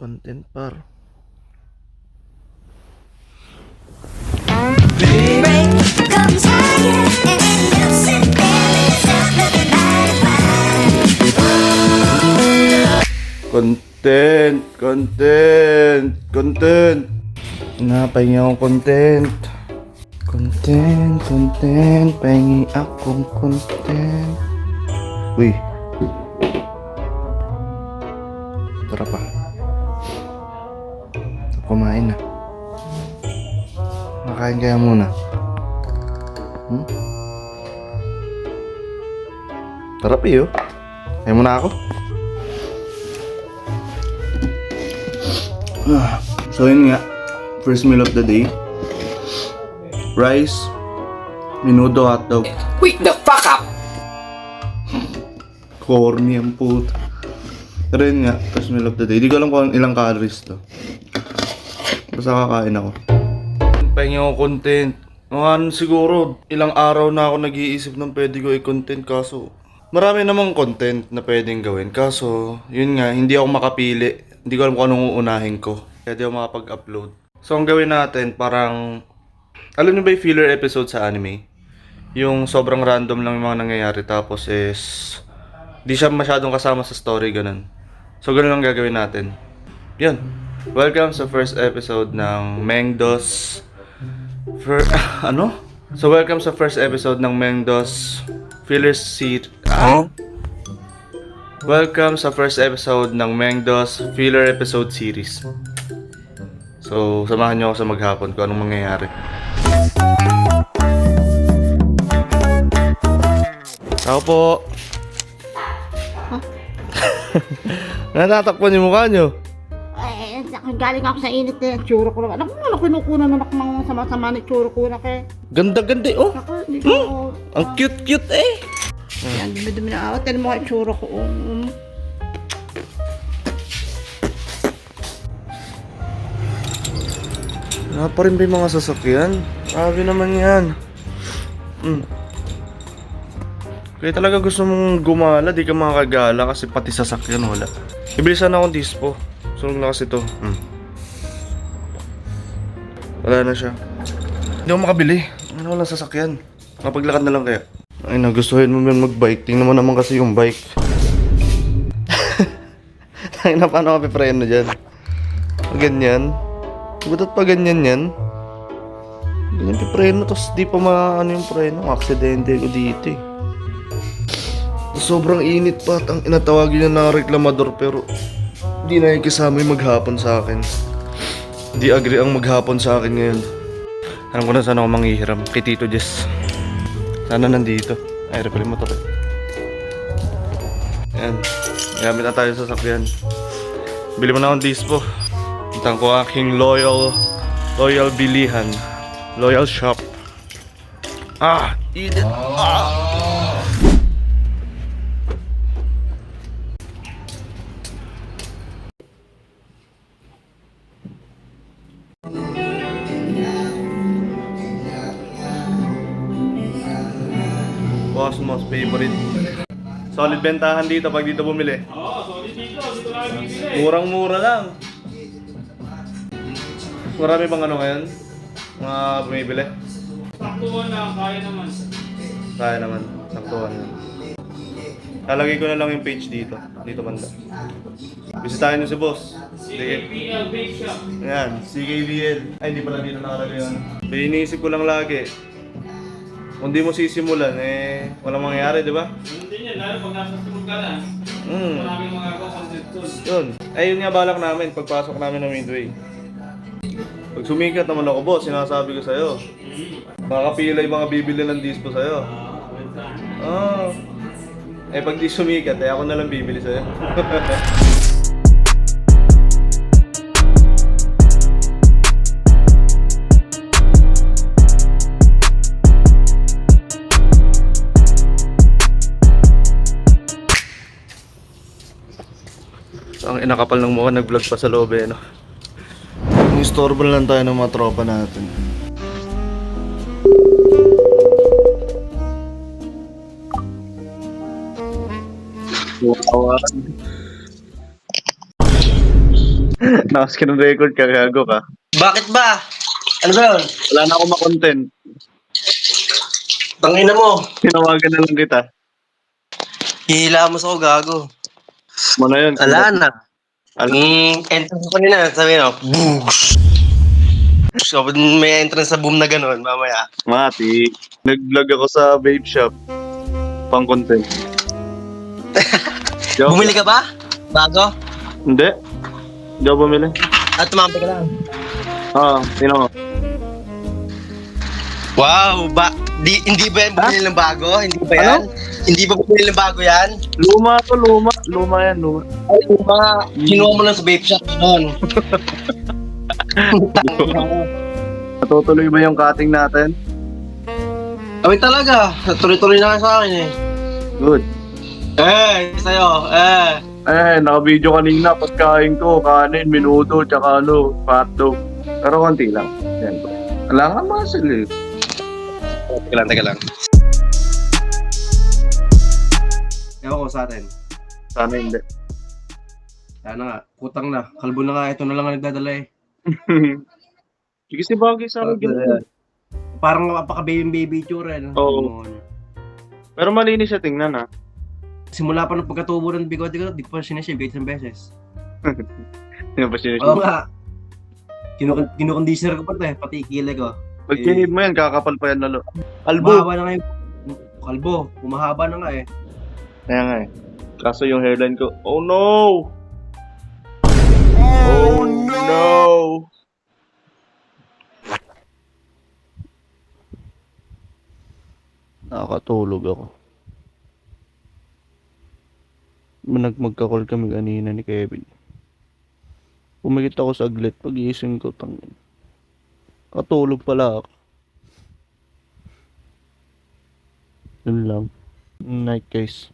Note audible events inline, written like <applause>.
Content par. Comes higher and you sit there with yourself looking mighty fine. Content! Content! Content! Napahingi akong content. Content, content. Pahingi akong content. Uy. Tara pa. Kumain na. Nakain kaya muna. Hmm? Tara pa yun. Kaya muna ako. Ah, so yun nga, first meal of the day. Rice, minudo hotdog, Wake the fuck up! corny ang puto. Pero yun nga, first meal of the day. Di ko alam kung ilang calories to. Basta kakain ako. Pahingi ako content. Mga ano siguro, ilang araw na ako nag-iisip ng pwede ko i-content kaso marami namang content na pwedeng gawin. Kaso, yun nga, hindi ako makapili. Hindi ko alam kung anong uunahin ko. Kaya di ako makapag-upload. So, ang gawin natin, parang... Alam niyo ba yung filler episode sa anime? Yung sobrang random lang yung mga nangyayari. Tapos is... Di siya masyadong kasama sa story, ganun. So, ganun lang gagawin natin. Yun. Welcome sa first episode ng Mengdos... For, <laughs> ano? So, welcome sa first episode ng Mengdos Filler Seat... Ah? Welcome sa first episode ng Mengdos Filler Episode Series. So, samahan niyo ako sa maghapon kung anong mangyayari. Ako po. <laughs> Natatakpan yung mukha niyo. Galing ako sa init eh. Tsura ko lang. Naku, ano kinukunan na nak mga sama-sama ni tsura ko na kay. Ganda-ganda eh, oh. Naku, hindi ko ako. Ang cute-cute eh. Yan, dumi-dumi na awat. Tinan mo kay tsura ko. Um, Wala pa rin ba yung mga sasakyan? Grabe naman yan. Mm. Kaya talaga gusto mong gumala, di ka makakagala kasi pati sasakyan wala. Ibilisan akong dispo. Sunog na kasi to. Mm. Wala na siya. Hindi ako makabili. Ano wala sasakyan? Mapaglakad na lang kaya. Ay, nagustuhin mo yun mag-bike. Tingnan mo naman kasi yung bike. <laughs> Ay, na paano ka pipreno dyan? Ganyan. Ba't pa ganyan yan? Ganyan pa preno, tapos di pa maano yung preno. Aksidente ko dito eh. Sobrang init pa at ang inatawagin niya na reklamador pero di na ikisama yung maghapon sa akin. Di agree ang maghapon sa akin ngayon. Alam ko na saan ako manghihiram. Kay Tito Jess. Sana nandito. Ay, yung motor eh. Ayan. Gamit na tayo sa sasakyan. Bili mo na akong dispo. Puntan ko aking loyal, loyal bilihan. Loyal shop. Ah! Init! Ah! Cosmos favorite. Solid bentahan dito pag dito bumili. Murang-mura lang. Marami bang ano ngayon? Mga bumibili? Saktuhan lang, kaya naman. Kaya naman. Saktuhan lang. Lalagay ko na lang yung page dito. Dito banda. Bisitahin nyo si boss. PL Bake Shop. Ayan, CKVL. Ay, hindi pala dito nakalagay yun. Pero iniisip ko lang lagi. Kung di mo sisimulan, eh, walang mangyayari, di ba? Din yan, lalo pag nasa tulog ka na. Hmm. Maraming mga tools. Yun. Ay, yun nga balak namin pagpasok namin ng Midway. Pag sumikat naman ako, boss, sinasabi ko sa'yo. Makakapila yung mga bibili ng dispo sa'yo. Ah. Eh, pag di sumikat, eh, ako na lang bibili sa'yo. <laughs> Ang inakapal ng mukha, nag-vlog pa sa loob eh, no? Istorbo lang tayo ng mga tropa natin. <laughs> Nakas ka ng record ka, gago ka. Bakit ba? Ano ba yun? Wala na akong makontent. Tangina mo. Tinawagan na lang kita. Hihila mo sa ako, gago. Mo na yun. Ala na. Al- Ang entrance ko kanina, sabi no, boom. So, may entrance sa boom na ganun, mamaya. Mati, nag-vlog ako sa vape shop. Pang content. <laughs> Joke. Bumili ka ba? Bago? Hindi. Hindi ako bumili. At tumampi ka lang. Ah, sino mo? Wow, ba di, hindi ba yan bumili ng bago? Hindi ba yan? Hindi ba bumili ng bago yan? Luma to, luma. Luma yan, luma. Ay, mga kinuha mo lang sa vape shop noon. <laughs> Natutuloy ba yung cutting natin? Kami talaga, tuloy-tuloy na sa akin eh. Good. Eh, sa'yo, eh. Eh, naka-video kanina, pagkain ko, kanin, minuto, tsaka ano, hotdog. Pero konti lang. Yan. Wala nga muscle eh. Teka lang, teka lang. Ewan ko sa atin. Sana hindi. Sana nga, putang na. Kalbo na nga, ito na lang ang nagdadala eh. <laughs> Kasi bagay sa akin ganun. Parang napaka-baby baby tsura eh. no? Oo. Ano. Pero malinis siya tingnan ah. Simula pa ng pagkatubo ng bigote ko, di ko pa sinashave kahit isang beses. Yan ba siya? Oo nga. Kinu- Kinukonditioner ko pa ito eh, pati kilay ko. Pag kinid mo yan, kakapal pa yan lalo. Albo! Umahaba na nga yung kalbo. Umahaba na nga eh. Kaya nga eh. Kaso yung hairline ko, oh no! Oh no! Nakakatulog ako. Nag magka-call kami kanina ni Kevin. Pumikit ako saglit pag iising ko tangin. Katulog pala ako. Yun lang. Night guys.